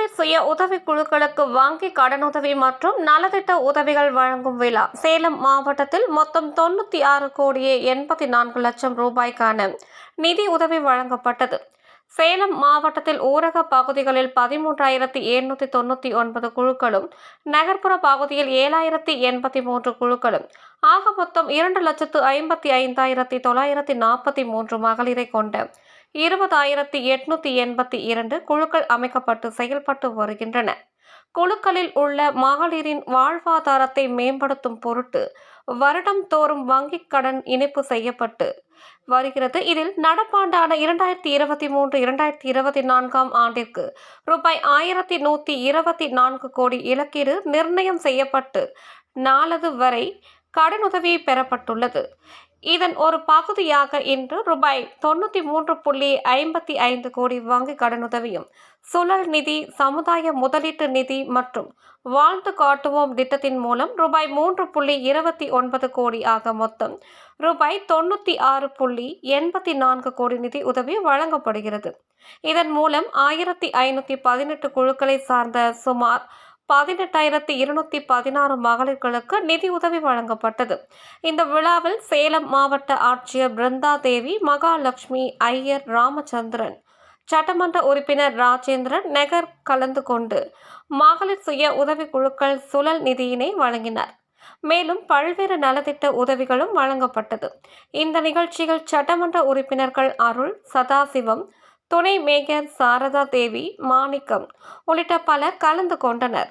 உதவி குழுக்களுக்கு வங்கி கடனுதவி மற்றும் நலத்திட்ட உதவிகள் வழங்கும் விழா. சேலம் மாவட்டத்தில் மொத்தம் தொண்ணூற்றி ஆறு கோடியே எண்பத்தி நான்கு லட்சம் ரூபாய்க்கான நிதி உதவி வழங்கப்பட்டது. சேலம் மாவட்டத்தில் ஊரக பகுதிகளில் பதிமூன்றாயிரத்தி எழுநூற்றி தொண்ணூற்றி ஒன்பது குழுக்களும் நகர்ப்புற பகுதியில் ஏழாயிரத்தி எண்பத்தி மூன்று குழுக்களும். ஆக மொத்தம் இரண்டு லட்சத்து ஐம்பத்தி ஐந்தாயிரத்தி தொள்ளாயிரத்தி நாற்பத்தி மூன்று மகளிரை கொண்ட இருபதாயிரத்தி எட்நூத்தி எண்பத்தி இரண்டு குழுக்கள் அமைக்கப்பட்டு செயல்பட்டு வருகின்றன. குழுக்களில் உள்ள மகளிரின் வாழ்வாதாரத்தை மேம்படுத்தும் பொருட்டு வருடம் தோறும் வங்கிக் கடன் இணைப்பு செய்யப்பட்டு வருகிறது. இதில் நடப்பாண்டான இரண்டாயிரத்தி இருபத்தி மூன்று இரண்டாயிரத்தி இருபத்தி நான்காம் ஆண்டிற்கு ரூபாய் ஆயிரத்தி நூற்றி இருபத்தி நான்கு கோடி இலக்கீடு நிர்ணயம் செய்யப்பட்டு நாளது வரை கடனுதவி பெறப்பட்டுள்ளது. இதன் ஒரு பகுதியாக இன்று ரூபாய் தொண்ணூற்றி மூன்று புள்ளி ஐம்பத்தி ஐந்து கோடி வங்கி கடனுதவியும் சுழல் நிதி சமுதாய முதலீட்டு நிதி மற்றும் வாழ்ந்து காட்டுவோம் திட்டத்தின் மூலம் ரூபாய் மூன்று புள்ளி இருபத்தி ஒன்பது கோடி ஆக மொத்தம் ரூபாய் தொண்ணூற்றி ஆறு புள்ளி எண்பத்தி நான்கு கோடி நிதி உதவி வழங்கப்படுகிறது. இதன் மூலம் ஆயிரத்தி ஐநூற்றி பதினெட்டு குழுக்களை சார்ந்த சுமார் பதினெட்டாயிரத்தி இருநூத்தி பதினாறு மகளிர்களுக்கு நிதி உதவி வழங்கப்பட்டது. இந்த விழாவில் சேலம் மாவட்ட ஆட்சியர் பிருந்தா தேவி மகாலட்சுமி ஐயர் ராமச்சந்திரன் சட்டமன்ற உறுப்பினர் ராஜேந்திரன் நெகர் கலந்து கொண்டு மகளிர் சுய உதவிக்குழுக்கள் சுழல் நிதியினை வழங்கினார். மேலும் பல்வேறு நலத்திட்ட உதவிகளும் வழங்கப்பட்டது. இந்த நிகழ்ச்சியில் சட்டமன்ற உறுப்பினர்கள் அருள் சதாசிவம் துணை மேயர் சாரதா தேவி மாணிக்கம் உள்ளிட்ட பலர் கலந்து கொண்டனர்.